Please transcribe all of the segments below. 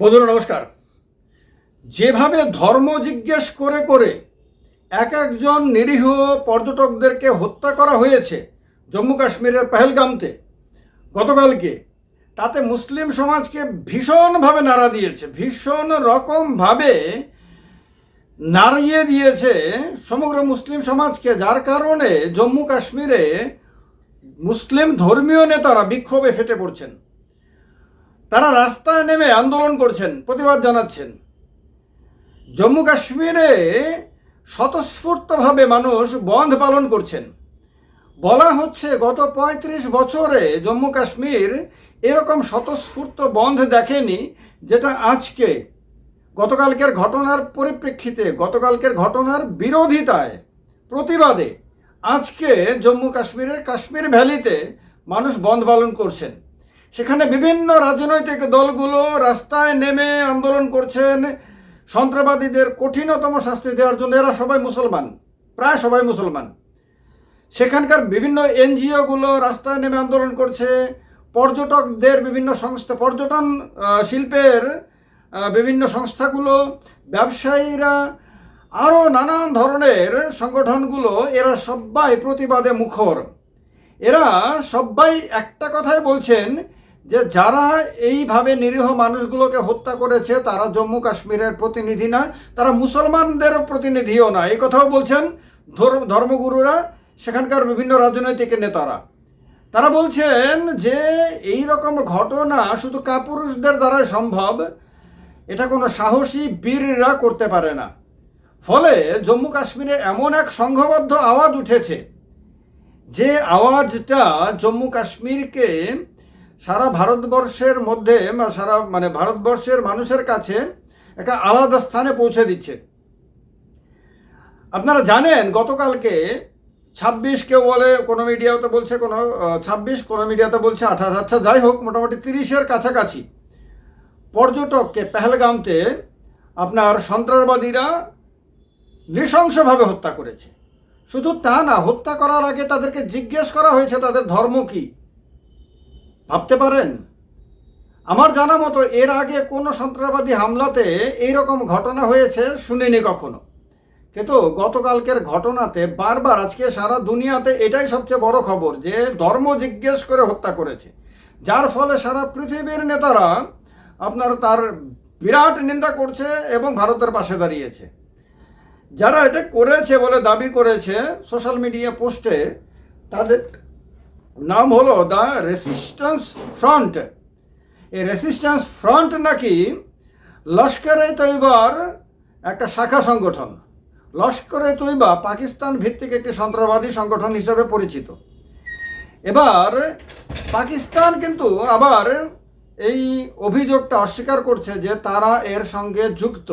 বন্ধুরা, নমস্কার। যেভাবে ধর্ম জিজ্ঞেস করে করে এক একজন নিরীহ পর্যটকদেরকে হত্যা করা হয়েছে জম্মু কাশ্মীরের পেহেলগামতে, গতকালকে, তাতে মুসলিম সমাজকে ভীষণভাবে নাড়া দিয়েছে, ভীষণ রকমভাবে নাড়িয়ে দিয়েছে সমগ্র মুসলিম সমাজকে, যার কারণে জম্মু কাশ্মীরে মুসলিম ধর্মীয় নেতারা বিক্ষোভে ফেটে পড়ছেন। তারা রাস্তায় নেমে আন্দোলন করছেন, প্রতিবাদ জানাচ্ছেন। জম্মু কাশ্মীরে স্বতঃস্ফূর্তভাবে মানুষ বন্ধ পালন করছেন। বলা হচ্ছে গত ৩৫ বছরে জম্মু কাশ্মীর এরকম স্বতঃস্ফূর্ত বন্ধ দেখেনি, যেটা আজকে, গতকালকের ঘটনার পরিপ্রেক্ষিতে, গতকালকের ঘটনার বিরোধিতায়, প্রতিবাদে আজকে জম্মু কাশ্মীরের কাশ্মীর ভ্যালিতে মানুষ বন্ধ পালন করছেন। সেখানে বিভিন্ন রাজনৈতিক দলগুলো রাস্তায় নেমে আন্দোলন করছেন। সন্ত্রাসবাদীদের কঠিনতম শাস্তি দেওয়ার জন্য এরা সবাই মুসলমান, প্রায় সবাই মুসলমান। সেখানকার বিভিন্ন এনজিওগুলো রাস্তায় নেমে আন্দোলন করছে। পর্যটকদের বিভিন্ন সংস্থা, পর্যটন শিল্পের বিভিন্ন সংস্থাগুলো, ব্যবসায়ীরা, আরও নানান ধরনের সংগঠনগুলো এরা সবাই প্রতিবাদে মুখর। এরা সবাই একটা কথাই বলছেন যে যারা এইভাবে নিরীহ মানুষগুলোকে হত্যা করেছে, তারা জম্মু কাশ্মীরের প্রতিনিধি না, তারা মুসলমানদের প্রতিনিধিও না। এই কথাও বলছেন ধর্ম- ধর্মগুরুরা, সেখানকার বিভিন্ন রাজনৈতিক নেতারা। তারা বলছেন যে এই রকম ঘটনা শুধু কাপুরুষদের দ্বারাই সম্ভব, এটা কোনো সাহসী বীররা করতে পারে না। ফলে জম্মু কাশ্মীরে এমন এক সংঘবদ্ধ আওয়াজ উঠেছে, যে আওয়াজটা জম্মু কাশ্মীরকে সারা ভারতবর্ষের মধ্যে সারা মানে ভারতবর্ষের মানুষের কাছে একটা আলাদা স্থানে পৌঁছে দিচ্ছে। আপনারা জানেন, গতকালকে ছাব্বিশ কেউ বলে, কোনো মিডিয়াতে বলছে, কোনো ছাব্বিশ, কোনো মিডিয়াতে বলছে আঠাশ। আচ্ছা যাই হোক, মোটামুটি তিরিশের কাছাকাছি। পর্যটককে পেহেলগামতে আপনার সন্ত্রাসবাদীরা নৃশংসভাবে হত্যা করেছে। শুধু তা না, হত্যা করার আগে তাদেরকে জিজ্ঞেস করা হয়েছে, তাদের ধর্ম কি? ভাবতে পারেন? আমার জানা মতো এর আগে কোনো সন্ত্রাসবাদী হামলাতে এইরকম ঘটনা হয়েছে শুনিনি কখনো। কিন্তু গতকালকের ঘটনাতে বারবার আজকে সারা দুনিয়াতে এটাই সবচেয়ে বড় খবর যে ধর্ম জিজ্ঞেস করে হত্যা করেছে। যার ফলে সারা পৃথিবীর নেতারা আপনার তার বিরাট নিন্দা করছে এবং ভারতের পাশে দাঁড়িয়েছে। যারা এটা করেছে বলে দাবি করেছে সোশ্যাল মিডিয়া পোস্টে, তাদের নাম হলো দ্য রেসিস্ট্যান্স ফ্রন্ট। এই রেসিস্ট্যান্স ফ্রন্ট নাকি লস্করে তৈবার একটা শাখা সংগঠন। লস্করে তৈবা পাকিস্তান ভিত্তিক একটি সন্ত্রাসবাদী সংগঠন হিসেবে পরিচিত। এবার পাকিস্তান কিন্তু আবার এই অভিযোগটা অস্বীকার করছে যে তারা এর সঙ্গে যুক্ত।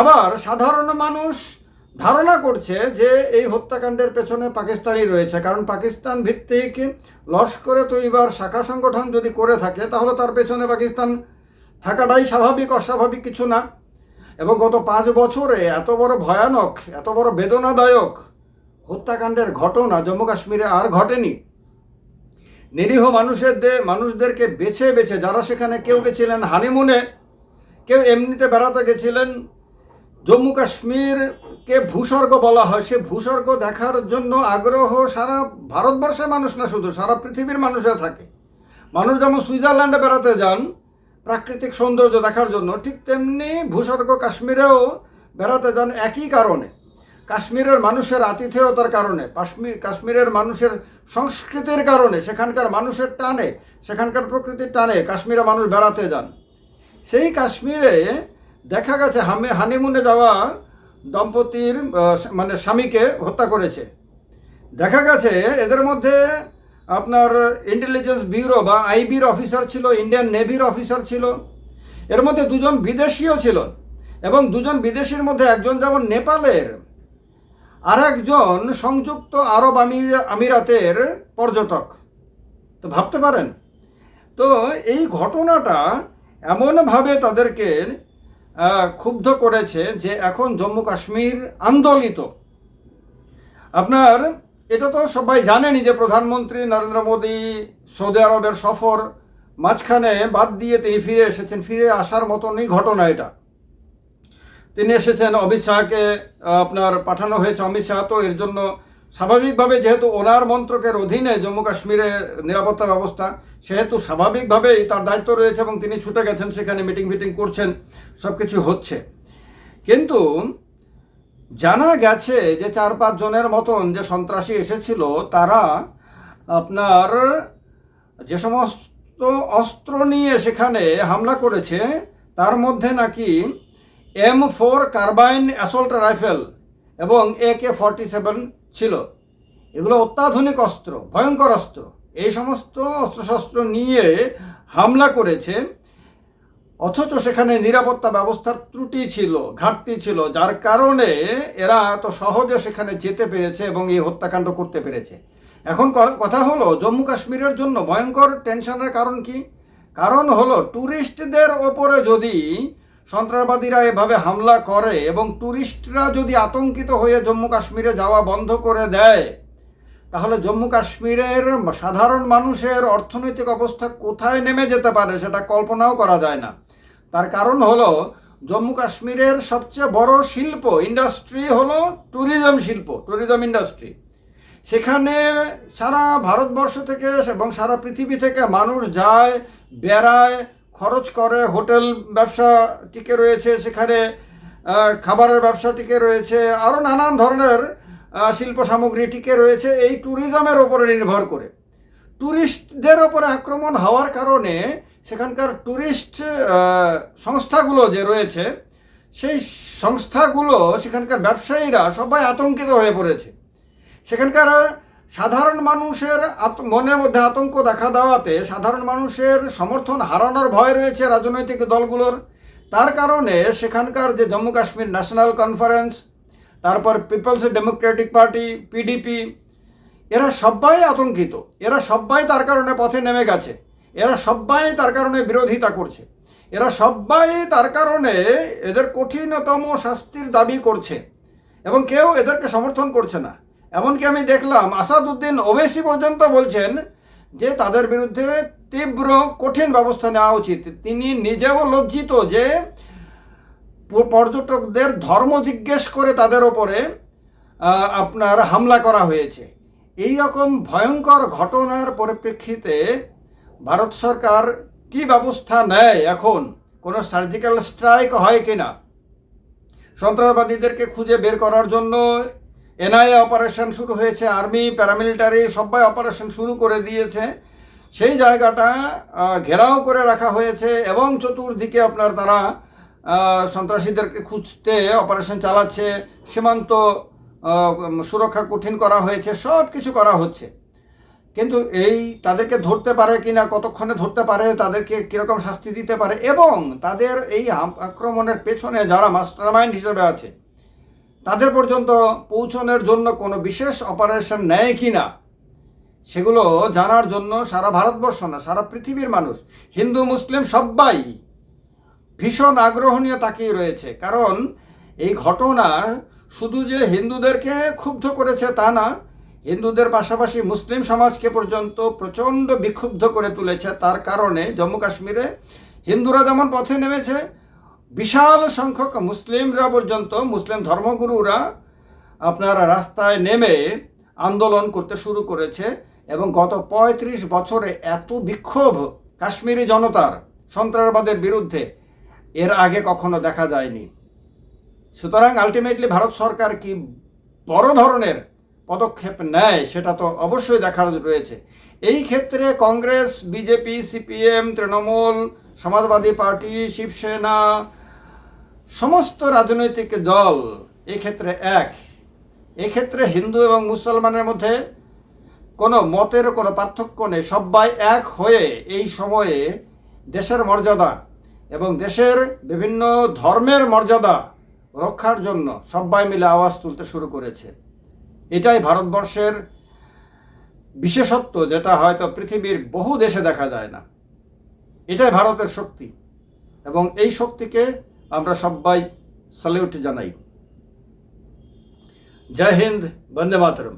আবার সাধারণ মানুষ ধারণা করছে যে এই হত্যাকাণ্ডের পেছনে পাকিস্তানই রয়েছে, কারণ পাকিস্তান ভিত্তিক লস্করে তৈবার শাখা সংগঠন যদি করে থাকে, তাহলে তার পেছনে পাকিস্তান থাকাটাই স্বাভাবিক, অস্বাভাবিক কিছু না। এবং গত পাঁচ বছরে এত বড় ভয়ানক, এত বড় বেদনাদায়ক হত্যাকাণ্ডের ঘটনা জম্মু কাশ্মীরে আর ঘটেনি। নিরীহ মানুষের দে- মানুষদেরকে বেছে বেছে, যারা সেখানে কেউ গেছিলেন হানিমুনে, কেউ এমনিতে বেড়াতে গেছিলেন, জম্মু কাশ্মীরকে ভূস্বর্গ বলা হয়? সে ভূস্বর্গ দেখার জন্য আগ্রহ সারা ভারতবর্ষের মানুষ না শুধু, সারা পৃথিবীর মানুষের থাকে। মানুষ যেমন সুইজারল্যান্ডে বেড়াতে যান প্রাকৃতিক সৌন্দর্য দেখার জন্য, ঠিক তেমনি ভূস্বর্গ কাশ্মীরেও বেড়াতে যান একই কারণে। কাশ্মীরের মানুষের আতিথেয়তার কারণে কাশ্মীর কাশ্মীরের মানুষের সংস্কৃতির কারণে, সেখানকার মানুষের টানে, সেখানকার প্রকৃতির টানে কাশ্মীরে মানুষ বেড়াতে যান। সেই কাশ্মীরে দেখা গেছে হামে, হানিমুনে যাওয়া দম্পতির মানে স্বামীকে হত্যা করেছে। দেখা গেছে এদের মধ্যে আপনার ইন্টেলিজেন্স ব্যুরো বা আইবির অফিসার ছিল ইন্ডিয়ান নেভির অফিসার ছিল। এর মধ্যে দুজন বিদেশিও ছিল এবং দুজন বিদেশির মধ্যে একজন যেমন নেপালের আর একজন সংযুক্ত আরব আমির, আমিরাতের পর্যটক। তো ভাবতে পারেন। তো এই ঘটনাটা এমনভাবে তাদেরকে ক্ষুব্ধ করেছে যে এখন জম্মু কাশ্মীর আন্দোলিত। আপনার, এটা তো সবাই জানেনই যে প্রধানমন্ত্রী নরেন্দ্র মোদী সৌদি আরবের সফর মাঝখানে বাদ দিয়ে তিনি ফিরে এসেছেন। ফিরে আসার মতনই ঘটনা এটা। তিনি এসেছেন অমিত শাহকে আপনার পাঠানো হয়েছে অমিত শাহ, তো এর জন্য স্বাভাবিকভাবে যেহেতু ওনার মন্ত্রকের অধীনে জম্মু কাশ্মীরের নিরাপত্তা ব্যবস্থা সেহেতু স্বাভাবিকভাবেই তার দায়িত্ব রয়েছে এবং তিনি ছুটে গেছেন, সেখানে মিটিং ফিটিং করছেন সব কিছু হচ্ছে। কিন্তু জানা গেছে যে চার পাঁচ জনের মতন যে সন্ত্রাসী এসেছিল, তারা আপনার যে সমস্ত অস্ত্র নিয়ে সেখানে হামলা করেছে, তার মধ্যে নাকি M four carbine assault rifle এবং এ কে ফর্টি সেভেন ছিল। এগুলো অত্যাধুনিক অস্ত্র, ভয়ঙ্কর অস্ত্র। এই সমস্ত অস্ত্রশস্ত্র নিয়ে হামলা করেছে। অথচ সেখানে নিরাপত্তা ব্যবস্থার ত্রুটি ছিল, ঘাটতি ছিল, যার কারণে এরা এত সহজে সেখানে যেতে পেরেছে এবং এই হত্যাকাণ্ড করতে পেরেছে। এখন কথা হলো, জম্মু কাশ্মীরের জন্য ভয়ঙ্কর টেনশনের কারণ কি? কারণ হলো ট্যুরিস্টদের ওপরে যদি সন্ত্রাসবাদীরা এভাবে হামলা করে এবং ট্যুরিস্টরা যদি আতঙ্কিত হয়ে জম্মু কাশ্মীরে যাওয়া বন্ধ করে দেয় তাহলে জম্মু কাশ্মীরের সাধারণ মানুষের অর্থনৈতিক অবস্থা কোথায় নেমে যেতে পারে সেটা কল্পনাও করা যায় না। তার কারণ হলো, জম্মু কাশ্মীরের সবচেয়ে বড় শিল্প ইন্ডাস্ট্রি হলো ট্যুরিজম শিল্প ট্যুরিজম ইন্ডাস্ট্রি সেখানে সারা ভারতবর্ষ থেকে এবং সারা পৃথিবী থেকে মানুষ যায়, বেড়ায়, খরচ করে, হোটেল ব্যবসা টিকে রয়েছে সেখানে খাবারের ব্যবসা টিকে রয়েছে আরও নানান ধরনের শিল্প সামগ্রী টিকে রয়েছে এই ট্যুরিজমের ওপরে নির্ভর করে। ট্যুরিস্টদের ওপরে আক্রমণ হওয়ার কারণে সেখানকার ট্যুরিস্ট সংস্থাগুলো যে রয়েছে, সেই সংস্থাগুলো, সেখানকার ব্যবসায়ীরা সবাই আতঙ্কিত হয়ে পড়েছে। সেখানকার সাধারণ মানুষের মনের মধ্যে আতঙ্ক দেখা দেওয়াতে সাধারণ মানুষের সমর্থন হারানোর ভয় রয়েছে রাজনৈতিক দলগুলোর। তার কারণে সেখানকার যে জম্মু কাশ্মীর ন্যাশনাল কনফারেন্স তারপর পিপলস ডেমোক্রেটিক পার্টি পিডিপি এরা সবাই আতঙ্কিত। এরা সবাই তার কারণে পথে নেমে গেছে। এরা সবাই তার কারণে বিরোধিতা করছে। এরা সবাই তার কারণে এদের কঠিনতম শাস্তির দাবি করছে। এবং কেউ এদেরকে সমর্থন করছে না। এমনকি আমি দেখলাম আসাদুদ্দিন ওবেসি পর্যন্ত বলছেন যে তাদের বিরুদ্ধে তীব্র কঠিন ব্যবস্থা নেওয়া উচিত। তিনি নিজেও লজ্জিত যে পর্যটকদের ধর্ম জিজ্ঞেস করে তাদের ওপরে আপনার হামলা করা হয়েছে। এই রকম ভয়ঙ্কর ঘটনার পরিপ্রেক্ষিতে ভারত সরকার কি ব্যবস্থা নেয় এখন? কোনো সার্জিক্যাল স্ট্রাইক হয় কিনা? সন্ত্রাসবাদীদেরকে খুঁজে বের করার জন্য এনআইএ অপারেশন শুরু হয়েছে আর্মি প্যারামিলিটারি সবাই অপারেশন শুরু করে দিয়েছে। সেই জায়গাটা ঘেরাও করে রাখা হয়েছে এবং চতুর্দিকে আপনার তারা সন্ত্রাসীদেরকে খুঁজতে অপারেশন চালাচ্ছে, সীমান্ত সুরক্ষা কঠিন করা হয়েছে সব কিছু করা হচ্ছে। কিন্তু এই তাদেরকে ধরতে পারে কি না কতক্ষণে ধরতে পারে, তাদেরকে কীরকম শাস্তি দিতে পারে, এবং তাদের এই আক্রমণের পেছনে যারা মাস্টারমাইন্ড হিসেবে আছে, তাদের পর্যন্ত পৌঁছনের জন্য কোনো বিশেষ অপারেশন নেয় কি না সেগুলো জানার জন্য সারা ভারতবর্ষ না, সারা পৃথিবীর মানুষ, হিন্দু, মুসলিম সবাই ভীষণ আগ্রহ নিয়ে তাকিয়ে রয়েছে। কারণ এই ঘটনা শুধু যে হিন্দুদেরকে ক্ষুব্ধ করেছে তা না, হিন্দুদের পাশাপাশি মুসলিম সমাজকে পর্যন্ত প্রচণ্ড বিক্ষুব্ধ করে তুলেছে। তার কারণে জম্মু কাশ্মীরে হিন্দুরা যেমন পথে নেমেছে, বিশাল সংখ্যক মুসলিমরা পর্যন্ত, মুসলিম ধর্মগুরুরা আপনার রাস্তায় নেমে আন্দোলন করতে শুরু করেছে এবং গত পঁয়ত্রিশ বছরে এত বিক্ষোভ কাশ্মীরি জনতার, সন্ত্রাসবাদের বিরুদ্ধে এর আগে কখনো দেখা যায়নি। সুতরাং আলটিমেটলি ভারত সরকার কি বড় ধরনের পদক্ষেপ নেয়, সেটা তো অবশ্যই দেখার রয়েছে। এই ক্ষেত্রে Congress, BJP, CPM, Trinamool, Samajwadi party, Shivsena, সমস্ত রাজনৈতিক দল এক্ষেত্রে এক। এক্ষেত্রে হিন্দু এবং মুসলমানের মধ্যে কোনো মতের কোনো পার্থক্য নেই। সবাই এক হয়ে এই সময়ে দেশের মর্যাদা এবং দেশের বিভিন্ন ধর্মের মর্যাদা রক্ষার জন্য সবাই মিলে আওয়াজ তুলতে শুরু করেছে। এটাই ভারতবর্ষের বিশেষত্ব, যেটা হয়তো পৃথিবীর বহু দেশে দেখা যায় না। এটাই ভারতের শক্তি এবং এই শক্তিকে আমরা সবাই স্যালিউট জানাই। জয় হিন্দ, বন্দে মাতরম।